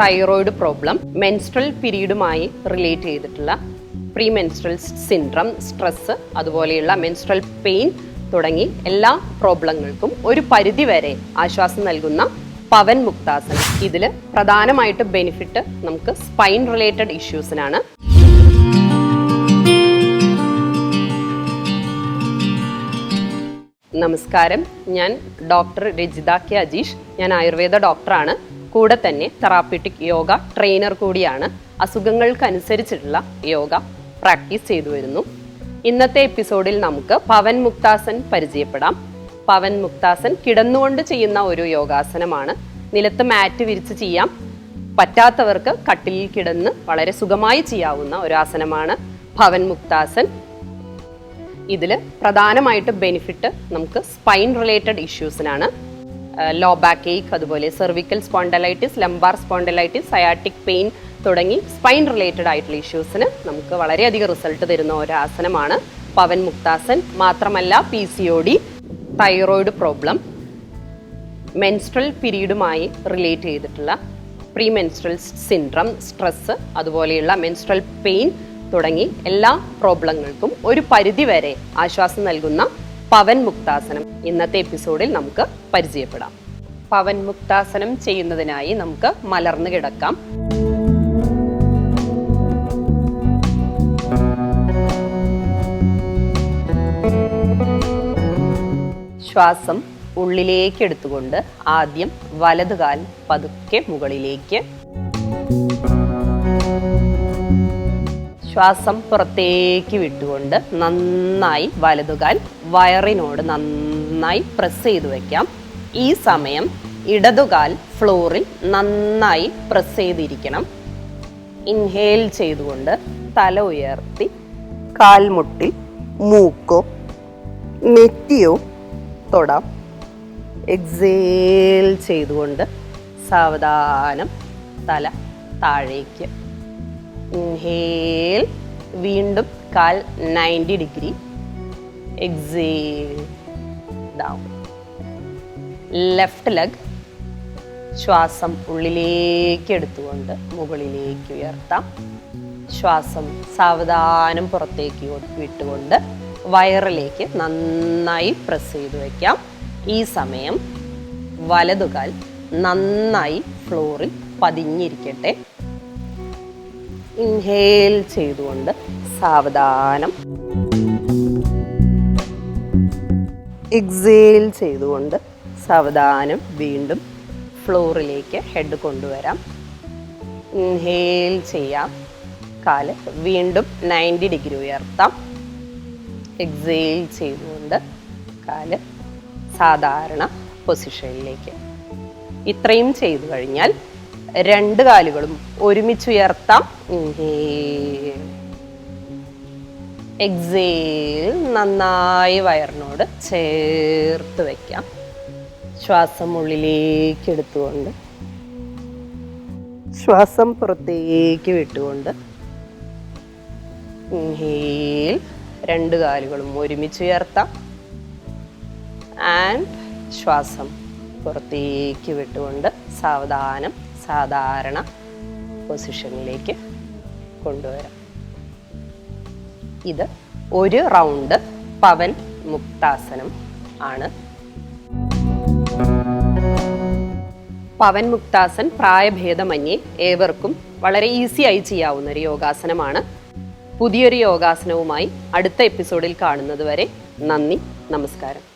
Thyroid problem menstrual പീരീഡുമായി relate ചെയ്തിട്ടുള്ള pre menstrual syndrome stress അതുപോലെയുള്ള മെൻസ്ട്രൽ പെയിൻ തുടങ്ങി എല്ലാ പ്രോബ്ലങ്ങൾക്കും ഒരു പരിധി വരെ ആശ്വാസം നൽകുന്ന പവൻ മുക്താസനം. ഇതിൽ പ്രധാനമായിട്ട് ബെനിഫിറ്റ് നമുക്ക് സ്പൈൻ റിലേറ്റഡ് ഇഷ്യൂസിനാണ് നമസ്കാരം. ഞാൻ ഡോക്ടർ രജിത കെ അജീഷ്. ഞാൻ ആയുർവേദ ഡോക്ടറാണ്. കൂടെ തന്നെ തെറാപ്യൂട്ടിക് യോഗ ട്രെയിനർ കൂടിയാണ്. അസുഖങ്ങൾക്കനുസരിച്ചിട്ടുള്ള യോഗ പ്രാക്ടീസ് ചെയ്തു വരുന്നു. ഇന്നത്തെ എപ്പിസോഡിൽ നമുക്ക് പവൻ മുക്താസൻ പരിചയപ്പെടാം. പവൻ മുക്താസൻ കിടന്നുകൊണ്ട് ചെയ്യുന്ന ഒരു യോഗാസനമാണ്. നിലത്ത് മാറ്റ് വിരിച്ച് ചെയ്യാം. പറ്റാത്തവർക്ക് കട്ടിലിൽ കിടന്ന് വളരെ സുഖമായി ചെയ്യാവുന്ന ഒരു ആസനമാണ് ഭവൻ മുക്താസൻ. ഇതിൽ പ്രധാനമായിട്ട് ബെനിഫിറ്റ് നമുക്ക് സ്പൈൻ റിലേറ്റഡ് ഇഷ്യൂസിനാണ് ലോ ബാക്ക് ഏക്ക് അതുപോലെ cervical spondylitis lumbar spondylitis sciatic pain തുടങ്ങി സ്പൈൻ റിലേറ്റഡ് ആയിട്ടുള്ള ഇഷ്യൂസിന് നമുക്ക് വളരെയധികം റിസൾട്ട് തരുന്ന ഒരു ആസനമാണ് പവൻ മുക്താസൻ. മാത്രമല്ല P C O D thyroid problem menstrual പീരീഡുമായി relate ചെയ്തിട്ടുള്ള പ്രീ മെൻസ്ട്രൽ സിൻഡ്രം സ്ട്രെസ് അതുപോലെയുള്ള മെൻസ്ട്രൽ പെയിൻ തുടങ്ങി എല്ലാ പ്രോബ്ലങ്ങൾക്കും ഒരു പരിധി വരെ ആശ്വാസം നൽകുന്ന പവൻ മുക്താസനം. ഇന്നത്തെ എപ്പിസോഡിൽ നമുക്ക് പരിചയപ്പെടാം. പവൻ മുക്താസനം ചെയ്യുന്നതിനായി നമുക്ക് മലർന്നു കിടക്കാം. ശ്വാസം ഉള്ളിലേക്ക് എടുത്തുകൊണ്ട് ആദ്യം വലതുകാൽ പതുക്കെ മുകളിലേക്ക്. ശ്വാസം പുറത്തേക്ക് വിട്ടുകൊണ്ട് നന്നായി വലതുകാൽ വയറിനോട് നന്നായി പ്രസ് ചെയ്തു വയ്ക്കാം ഈ സമയം ഇടതുകാൽ ഫ്ലോറിൽ നന്നായി പ്രസ് ചെയ്തിരിക്കണം. ഇൻഹേൽ ചെയ്തുകൊണ്ട് തല ഉയർത്തി കാൽമുട്ടി മൂക്കോ നെറ്റിയോ തൊടാം. എക്സേൽ ചെയ്തുകൊണ്ട് സാവധാനം തല താഴേക്ക് ഇൻഹേൽ വീണ്ടും കാൽ ninety degree exhale down left leg ശ്വാസം ഉള്ളിലേക്ക് എടുത്തുകൊണ്ട് മുകളിലേക്ക് ഉയർത്താം. ശ്വാസം സാവധാനം പുറത്തേക്ക് വിട്ടുകൊണ്ട് വയറിലേക്ക് നന്നായി പ്രസ് ചെയ്ത് വയ്ക്കാം ഈ സമയം വലതുകാൽ നന്നായി ഫ്ലോറിൽ പതിഞ്ഞിരിക്കട്ടെ. ഇൻഹേൽ ചെയ്തുകൊണ്ട് സാവധാനം. എക്സേൽ ചെയ്തുകൊണ്ട് സാവധാനം വീണ്ടും ഫ്ലോറിലേക്ക് ഹെഡ് കൊണ്ടുവരാം. ഇൻഹേൽ ചെയ്യാം. കാൽ വീണ്ടും നയന്റി ഡിഗ്രി ഉയർത്താം. എക്സേൽ ചെയ്തുകൊണ്ട് കാൽ സാധാരണ പൊസിഷനിലേക്ക്. ഇത്രയും ചെയ്തു കഴിഞ്ഞാൽ രണ്ട് കാലുകളും ഒരുമിച്ച് ഉയർത്താം. എക്സേൽ നന്നായി വയറിനോട് ചേർത്ത് വെക്കാം. ശ്വാസം ഉള്ളിലേക്ക് എടുത്തുകൊണ്ട്. ശ്വാസം പുറത്തേക്ക് വിട്ടുകൊണ്ട്. ഇൻഹേൽ രണ്ട് കാലുകളും ഒരുമിച്ച് ഉയർത്താം. ആൻഡ് ശ്വാസം പുറത്തേക്ക് വിട്ടുകൊണ്ട് സാവധാനം സാധാരണ പൊസിഷനിലേക്ക് കൊണ്ടുവരാം. ഇത് ഒരു റൗണ്ട് പവൻ മുക്താസനം ആണ്. പവൻ മുക്താസൻ പ്രായഭേദമന്യേ ഏവർക്കും വളരെ ഈസി ആയി ചെയ്യാവുന്ന ഒരു യോഗാസനമാണ്. പുതിയൊരു യോഗാസനവുമായി അടുത്ത എപ്പിസോഡിൽ കാണുന്നത് വരെ നന്ദി നമസ്കാരം.